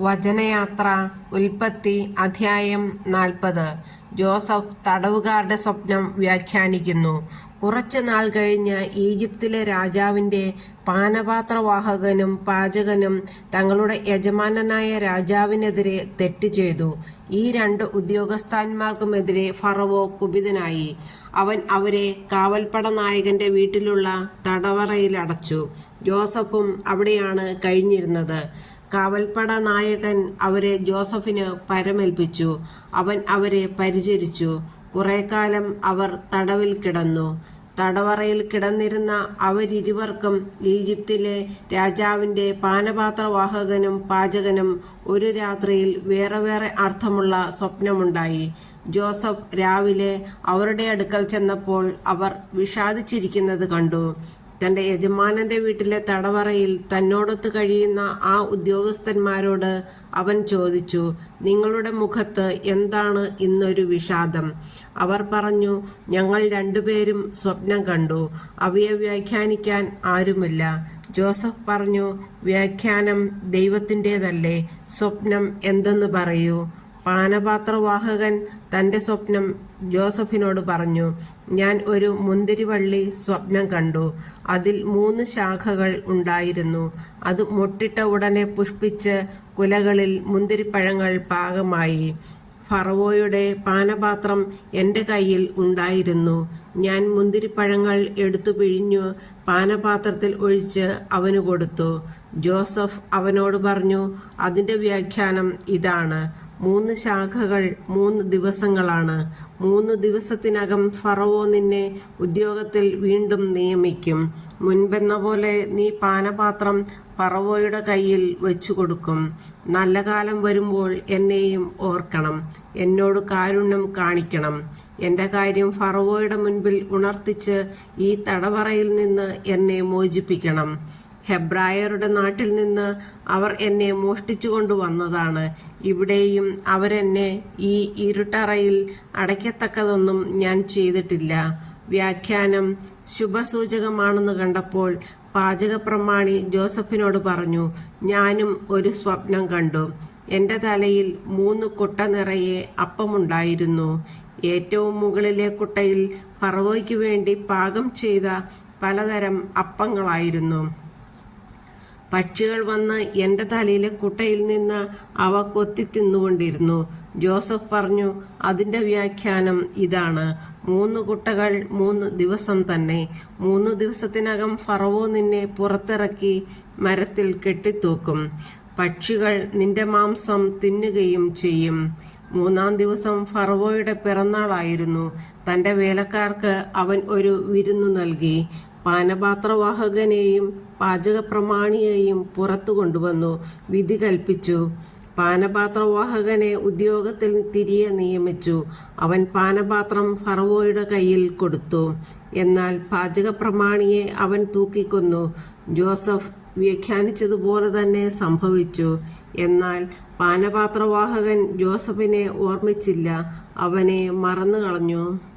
വചനയാത്ര ഉൽപ്പത്തി അധ്യായം നാൽപ്പത്. ജോസഫ് തടവുകാരുടെ സ്വപ്നം വ്യാഖ്യാനിക്കുന്നു. കുറച്ച് നാൾ കഴിഞ്ഞ് ഈജിപ്തിലെ രാജാവിന്റെ പാനപാത്രവാഹകനും പാചകനും തങ്ങളുടെ യജമാനനായ രാജാവിനെതിരെ തെറ്റ് ചെയ്തു. ഈ രണ്ട് ഉദ്യോഗസ്ഥന്മാർക്കുമെതിരെ ഫറവോ കുപിതനായി. അവൻ അവരെ കാവൽപ്പട നായകന്റെ വീട്ടിലുള്ള തടവറയിൽ അടച്ചു ജോസഫും അവിടെയാണ് കഴിഞ്ഞിരുന്നത്. കാവൽപ്പട നായകൻ അവരെ ജോസഫിന് പരമേൽപ്പിച്ചു. അവൻ അവരെ പരിചരിച്ചു. കുറെ കാലം അവർ തടവിൽ കിടന്നു. തടവറയിൽ കിടന്നിരുന്ന അവരിരുവർക്കും ഈജിപ്തിലെ രാജാവിന്റെ പാനപാത്രവാഹകനും പാചകനും ഒരു രാത്രിയിൽ വേറെ വേറെ അർത്ഥമുള്ള സ്വപ്നമുണ്ടായി. ജോസഫ് രാവിലെ അവരുടെ അടുക്കൽ ചെന്നപ്പോൾ അവർ വിഷാദിച്ചിരിക്കുന്നത് കണ്ടു. തന്റെ യജമാനന്റെ വീട്ടിലെ തടവറയിൽ തന്നോടൊത്ത് കഴിയുന്ന ആ ഉദ്യോഗസ്ഥന്മാരോട് അവൻ ചോദിച്ചു നിങ്ങളുടെ മുഖത്ത് എന്താണ് ഇന്നൊരു വിഷാദം അവർ പറഞ്ഞു ഞങ്ങൾ രണ്ടുപേരും സ്വപ്നം കണ്ടു അവയെ വ്യാഖ്യാനിക്കാൻ ആരുമില്ല ജോസഫ് പറഞ്ഞു വ്യാഖ്യാനം ദൈവത്തിന്റെതല്ലേ സ്വപ്നം എന്തെന്ന് പറയൂ? പാനപാത്രവാഹകൻ തന്റെ സ്വപ്നം ജോസഫിനോട് പറഞ്ഞു ഞാൻ ഒരു മുന്തിരിവള്ളി സ്വപ്നം കണ്ടു. അതിൽ മൂന്ന് ശാഖകൾ ഉണ്ടായിരുന്നു. അത് മുട്ടിട്ട ഉടനെ പുഷ്പിച്ച് കുലകളിൽ മുന്തിരിപ്പഴങ്ങൾ പാകമായി. ഫറവോയുടെ പാനപാത്രം എന്റെ കയ്യിൽ ഉണ്ടായിരുന്നു. ഞാൻ മുന്തിരിപ്പഴങ്ങൾ എടുത്തു പിഴിഞ്ഞു പാനപാത്രത്തിൽ ഒഴിച്ച് അവന് കൊടുത്തു. ജോസഫ് അവനോട് പറഞ്ഞു അതിന്റെ വ്യാഖ്യാനം ഇതാണ്. മൂന്ന് ശാഖകൾ മൂന്ന് ദിവസങ്ങളാണ്. മൂന്ന് ദിവസത്തിനകം ഫറവോ നിന്നെ ഉദ്യോഗത്തിൽ വീണ്ടും നിയമിക്കും. മുൻപെന്ന പോലെ നീ പാനപാത്രം ഫറവോയുടെ കയ്യിൽ വെച്ചു കൊടുക്കും. നല്ല കാലം വരുമ്പോൾ എന്നെയും ഓർക്കണം. എന്നോട് കാരുണ്യം കാണിക്കണം. എന്റെ കാര്യം ഫറവോയുടെ മുൻപിൽ ഉണർത്തിച്ച് ഈ തടവറയിൽ നിന്ന് എന്നെ മോചിപ്പിക്കണം. ഹെബ്രായരുടെ നാട്ടിൽ നിന്ന് അവർ എന്നെ മോഷ്ടിച്ചു കൊണ്ടുവന്നതാണ്. ഇവിടെയും അവരെന്നെ ഈ ഇരുട്ടറയിൽ അടയ്ക്കത്തക്കതൊന്നും ഞാൻ ചെയ്തിട്ടില്ല. വ്യാഖ്യാനം ശുഭസൂചകമാണെന്ന് കണ്ടപ്പോൾ പാചകപ്രമാണി ജോസഫിനോട് പറഞ്ഞു ഞാനും ഒരു സ്വപ്നം കണ്ടു. എന്റെ തലയിൽ മൂന്ന് കുട്ട നിറയെ അപ്പമുണ്ടായിരുന്നു. ഏറ്റവും മുകളിലെ കുട്ടയിൽ പറവോയ്ക്ക് വേണ്ടി പാകം ചെയ്ത പലതരം അപ്പങ്ങളായിരുന്നു. പക്ഷികൾ വന്ന് എന്റെ തലയിലെ കുട്ടയിൽ നിന്ന് അവ കൊത്തി തിന്നുകൊണ്ടിരുന്നു. ജോസഫ് പറഞ്ഞു അതിന്റെ വ്യാഖ്യാനം ഇതാണ്. മൂന്ന് കുട്ടകൾ മൂന്ന് ദിവസം തന്നെ. മൂന്ന് ദിവസത്തിനകം ഫറവോ നിന്നെ പുറത്തിറക്കി മരത്തിൽ കെട്ടിത്തൂക്കും. പക്ഷികൾ നിന്റെ മാംസം തിന്നുകയും ചെയ്യും. മൂന്നാം ദിവസം ഫറവോയുടെ പിറന്നാളായിരുന്നു. തന്റെ വേലക്കാർക്ക് അവൻ ഒരു വിരുന്നു നൽകി. പാനപാത്രവാഹകനെയും പാചകപ്രമാണിയെയും പുറത്തു കൊണ്ടുവന്നു വിധി കൽപ്പിച്ചു. പാനപാത്രവാഹകനെ ഉദ്യോഗത്തിൽ തിരികെ നിയമിച്ചു. അവൻ പാനപാത്രം ഫറവോയുടെ കയ്യിൽ കൊടുത്തു. എന്നാൽ പാചകപ്രമാണിയെ അവൻ തൂക്കിക്കൊന്നു. ജോസഫ് വ്യാഖ്യാനിച്ചതുപോലെ തന്നെ സംഭവിച്ചു. എന്നാൽ പാനപാത്രവാഹകൻ ജോസഫിനെ ഓർമ്മിച്ചില്ല. അവനെ മറന്നു കളഞ്ഞു